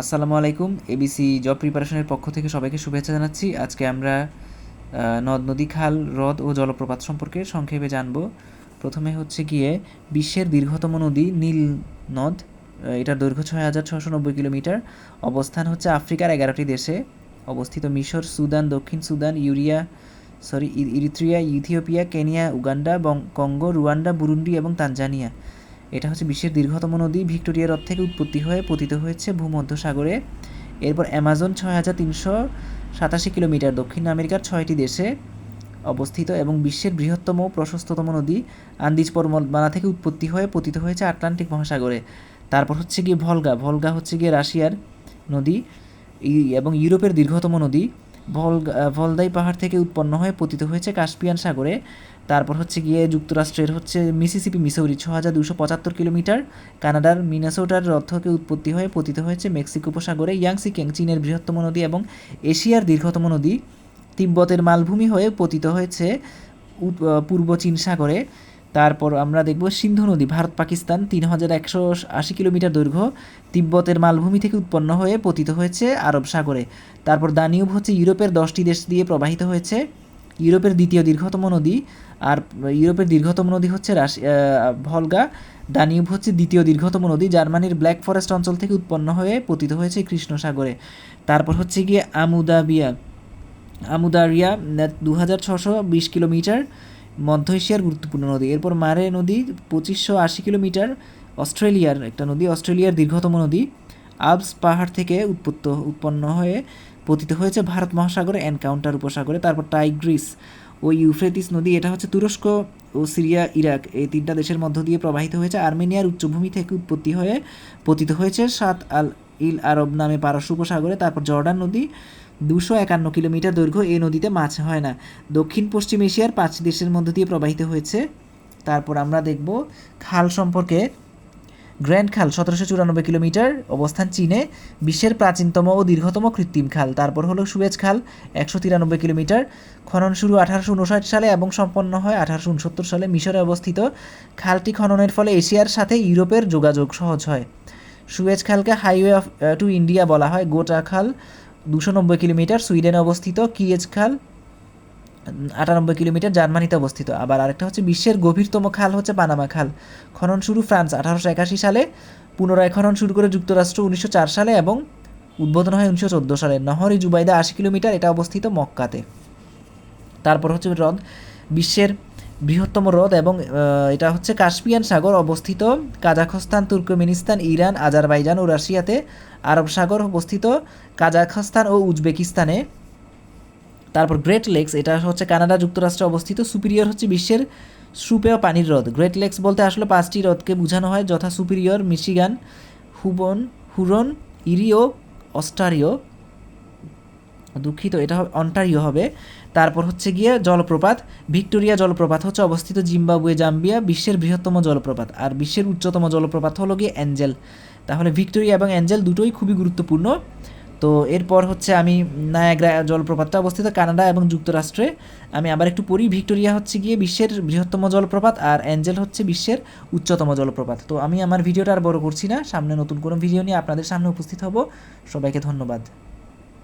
আসসালামু আলাইকুম ABC job প্রিপারেশনের পক্ষ থেকে সবাইকে শুভেচ্ছা জানাচ্ছি। আজকে আমরা নদ, নদী, খাল, হ্রদ ও জলপ্রপাত সম্পর্কে সংক্ষেপে জানব। প্রথমে হচ্ছে গিয়ে বিশ্বের দীর্ঘতম নদী নীল নদ এটার দৈর্ঘ্য ছয় হাজার ছশো নব্বই কিলোমিটার। অবস্থান হচ্ছে আফ্রিকার এগারোটি দেশে। অবস্থিত মিশর, সুদান, দক্ষিণ Sudan, urea, sorry Eritrea, Ethiopia, Kenya, Uganda Congo, Rwanda, Burundi এবং তানজানিয়া। এটা হচ্ছে বিশ্বের দীর্ঘতম নদী। ভিক্টোরিয়া হ্রদ থেকে উৎপত্তি হয়ে পতিত হয়েছে ভূমধ্যসাগরে। এরপর অ্যামাজন ছয় হাজার তিনশো সাতাশি কিলোমিটার দক্ষিণ আমেরিকার ছয়টি দেশে অবস্থিত এবং বিশ্বের বৃহত্তম প্রশস্ততম নদী আন্দিজ পর্বতমালা থেকে উৎপত্তি হয়ে পতিত হয়েছে আটলান্টিক মহাসাগরে। তারপর হচ্ছে গিয়ে ভলগা। ভলগা হচ্ছে গিয়ে রাশিয়ার নদী। এবং ইউরোপের দীর্ঘতম নদী। ভলদাই পাহাড় থেকে উৎপন্ন হয়ে পতিত হয়েছে কাস্পিয়ান সাগরে। তারপর হচ্ছে গিয়ে যুক্তরাষ্ট্রের হচ্ছে মিসিসিপি, মিসৌরি ছ হাজার দুশো পঁচাত্তর কিলোমিটার। কানাডার মিনাসোটার হ্রদ থেকে উৎপত্তি হয়ে পতিত হয়েছে মেক্সিকো উপসাগরে ইয়াংসি কেং চীনের বৃহত্তম নদী এবং এশিয়ার দীর্ঘতম নদী। তিব্বতের মালভূমি হয়ে পতিত হয়েছে পূর্ব চীন সাগরে। তারপর আমরা দেখব সিন্ধু নদী ভারত পাকিস্তান তিন হাজার একশো আশি কিলোমিটার দৈর্ঘ্য। তিব্বতের মালভূমি থেকে উৎপন্ন হয়ে পতিত হয়েছে আরব সাগরে। তারপর দানিউব হচ্ছে ইউরোপের দশটি দেশ দিয়ে প্রবাহিত হয়েছে। ইউরোপের দ্বিতীয় দীর্ঘতম নদী আর ইউরোপের দীর্ঘতম নদী হচ্ছে রাশি আহ, ভলগা। দানিউব হচ্ছে দ্বিতীয় দীর্ঘতম নদী জার্মানির ব্ল্যাক ফরেস্ট অঞ্চল থেকে উৎপন্ন হয়ে পতিত হয়েছে কৃষ্ণ সাগরে তারপর হচ্ছে গিয়ে আমুদাবিয়া। আমুদারিয়া দু হাজার ছশো বিশ কিলোমিটার। মধ্য এশিয়ার গুরুত্বপূর্ণ নদী। এরপর মারে নদী পঁচিশশো আশি কিলোমিটার অস্ট্রেলিয়ার একটা নদী, অস্ট্রেলিয়ার দীর্ঘতম নদী। আলপস পাহাড় থেকে উৎপত্ত, উৎপন্ন হয়ে পতিত হয়েছে ভারত মহাসাগরে এনকাউন্টার উপসাগরে। তারপর টাইগ্রিস ও ইউফ্রেটিস নদী, এটা হচ্ছে তুরস্ক ও সিরিয়া, ইরাক। এই তিনটা দেশের মধ্য দিয়ে প্রবাহিত হয়েছে। আর্মেনিয়ার উচ্চভূমি থেকে উৎপত্তি হয়ে পতিত হয়েছে সাত আল ইল আরব নামে পারস্য উপসাগরে। তারপর জর্ডান নদী দুশো একান্ন কিলোমিটার দৈর্ঘ্য এই নদীতে মাছ হয় না। দক্ষিণ পশ্চিম এশিয়ার পাঁচ দেশের মধ্য দিয়ে প্রবাহিত হয়েছে। তারপর আমরা দেখব খাল সম্পর্কে। গ্র্যান্ড খাল সতেরোশো চুরানব্বই কিলোমিটার, অবস্থান চীনে, বিশ্বের প্রাচীনতম ও দীর্ঘতম কৃত্রিম খাল। তারপর হলো সুয়েজ খাল, একশো তিরানব্বই কিলোমিটার। খনন শুরু আঠারোশো উনষাট সালে এবং সম্পন্ন হয় আঠারোশো উনসত্তর সালে মিশরে অবস্থিত। খালটি খননের ফলে এশিয়ার সাথে ইউরোপের যোগাযোগ সহজ হয়। সুয়েজ খালকে হাইওয়ে অফ টু ইন্ডিয়া বলা হয়। গোটা খাল দুশো নব্বই কিলোমিটার সুইডেনে অবস্থিত কিয়েজ খাল আটানব্বই কিলোমিটার জার্মানিতে অবস্থিত আবার আরেকটা হচ্ছে বিশ্বের গভীরতম খাল হচ্ছে পানামা খাল খনন শুরু ফ্রান্স আঠারোশো একাশি সালে পুনরায় খনন শুরু করে যুক্তরাষ্ট্র উনিশশো চার সালে এবং উদ্বোধন হয় উনিশশো চোদ্দ সালে নহরি জুবাইদা আশি কিলোমিটার এটা অবস্থিত মক্কাতে তারপর হচ্ছে হ্রদ বিশ্বের বৃহত্তম হ্রদ এবং এটা হচ্ছে কাস্পিয়ান সাগর অবস্থিত। কাজাখস্তান, তুর্কমেনিস্তান, ইরান, আজারবাইজান ও রাশিয়াতে আরব সাগর অবস্থিত। কাজাখস্তান ও উজবেকিস্তানে। তারপর গ্রেট লেকস, এটা হচ্ছে কানাডা যুক্তরাষ্ট্রে অবস্থিত। সুপিরিয়র হচ্ছে বিশ্বের সুপেয় পানির হ্রদ। গ্রেট লেকস বলতে আসলে পাঁচটি হ্রদকে বোঝানো হয়, যথা সুপিরিয়র, মিশিগান, হুবন, হুরন, ইরিও, অস্টারিও। দুঃখিত, এটা অন্টারিও হবে। তারপর হচ্ছে গিয়ে জলপ্রপাত। ভিক্টোরিয়া জলপ্রপাত হচ্ছে অবস্থিত জিম্বাবুয়ে, জাম্বিয়া, বিশ্বের বৃহত্তম জলপ্রপাত। আর বিশ্বের উচ্চতম জলপ্রপাত হলো গিয়ে অ্যাঞ্জেল। তাহলে ভিক্টোরিয়া এবং অ্যাঞ্জেল দুটোই খুবই গুরুত্বপূর্ণ। তো এরপর হচ্ছে আমি নায়াগ্রা জলপ্রপাতটা অবস্থিত কানাডা এবং যুক্তরাষ্ট্রে। আমি আবার একটু পড়ি। ভিক্টোরিয়া হচ্ছে গিয়ে বিশ্বের বৃহত্তম জলপ্রপাত আর অ্যাঞ্জেল হচ্ছে বিশ্বের উচ্চতম জলপ্রপাত। তো আমি আমার ভিডিওটা আর বড় করছি না। সামনে নতুন কোনো ভিডিও নিয়ে আপনাদের সামনে উপস্থিত হব। সবাইকে ধন্যবাদ।